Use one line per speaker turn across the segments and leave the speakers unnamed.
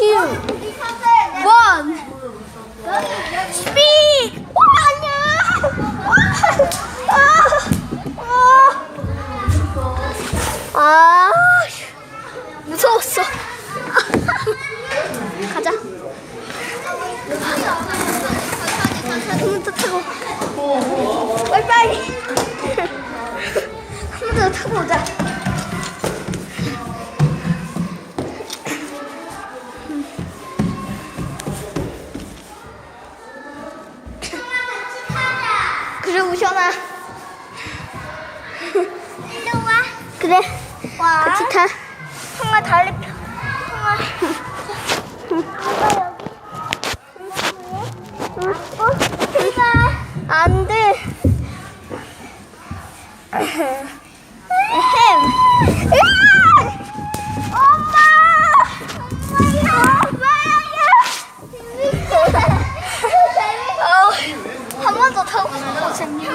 two, one. 아니야. 아, 아, 무서웠어. 가자. 한번 더 타고. 빨리빨리. 한번 더 타고 오자. 우션아. 일로 와. 그래. 와. 같이 타. 형아 달리 펴. 형아. 응. 어? 제가 안 돼. 에헴. 으아! 엄마! 엄마야! 엄마야! 한 번 더 타고 싶어, 재밌어.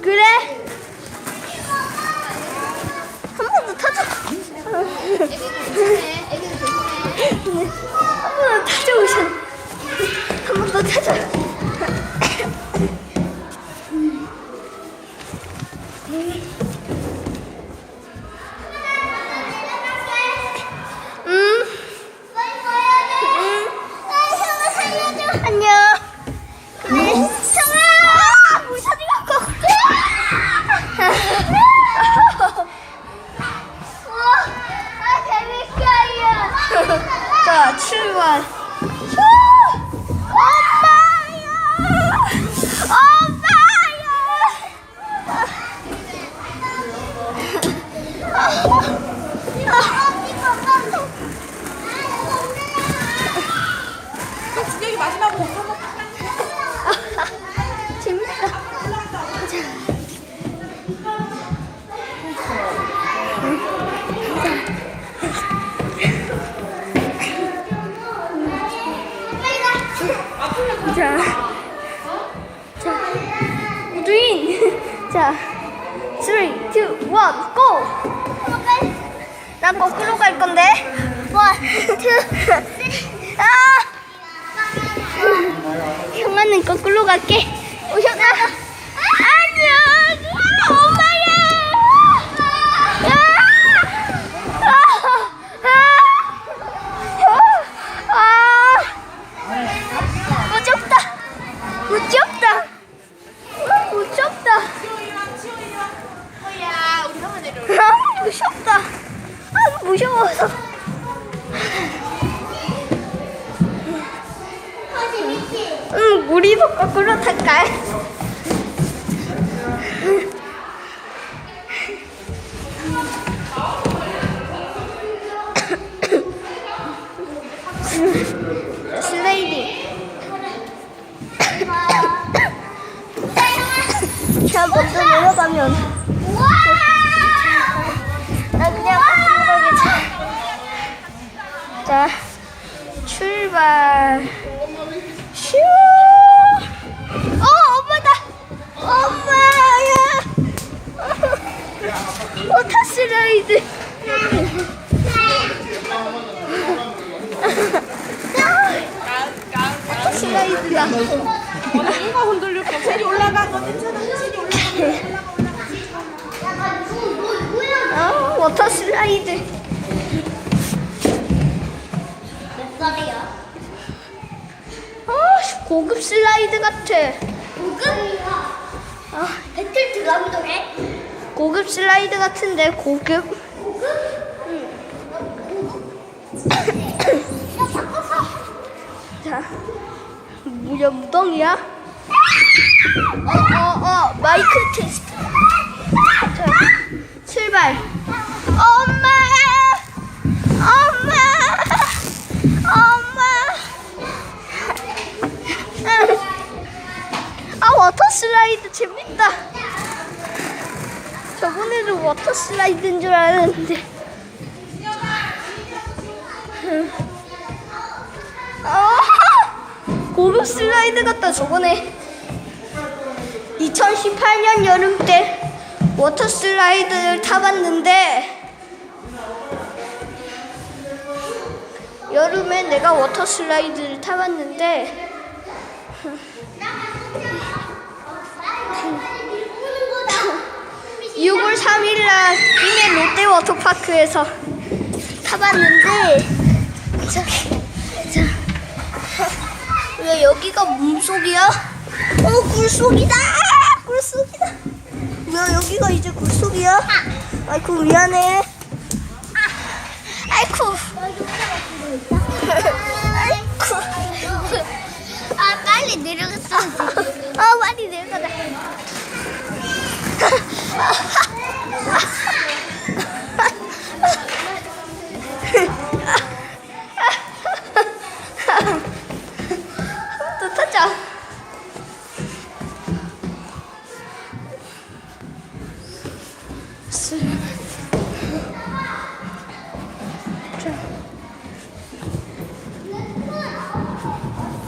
그래. 한 번 더 타자. 한 번 더 타자, 우선. 한 번 더 타자. 음. 음. 안녕. 그래. 형아! 무사히 갖고. 우와, 아, 재밌어요. 자, 출발. 자, 3, 2, 1, 고! 난 거꾸로 갈 건데. 1, 2, 3. 아! 형아는 거꾸로 갈게. 오셨다. 무서워서. 응, 우리도 거꾸로 탈까? 슬레이딩. 자, 먼저 내려가면. 나 그냥. 자, 출발. 슈! 어, 엄마다! 엄마야! 워터 슬라이드. 워터 슬라이드다.
누가 흔들릴 거 셀이 올라가 괜찮아 셀이 올라가
어, 워터 슬라이드. 고급 슬라이드 같아.
고급? 아, 배틀 드라미도 해?
고급 슬라이드 같은데, 고급? 자, 무려 무덩이야? 어, 어, 어, 마이크 테스트. 워터 슬라이드 재밌다. 저번에도 워터 슬라이드인 줄 알았는데. 응. 아, 고급 슬라이드 같다 저번에 2018년 여름 때 워터 슬라이드를 타봤는데 내가 워터 슬라이드를 타봤는데 6월 3일날 김해 롯데 워터파크에서 타봤는데 자, 자, 왜 여기가 물속이야? 어 굴속이다 굴속이다 왜 여기가 이제 굴속이야? 아이쿠 미안해 아이쿠 아이쿠
아 빨리 내려갔어.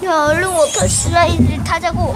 야 얼른 워터 슬라이드를 타자고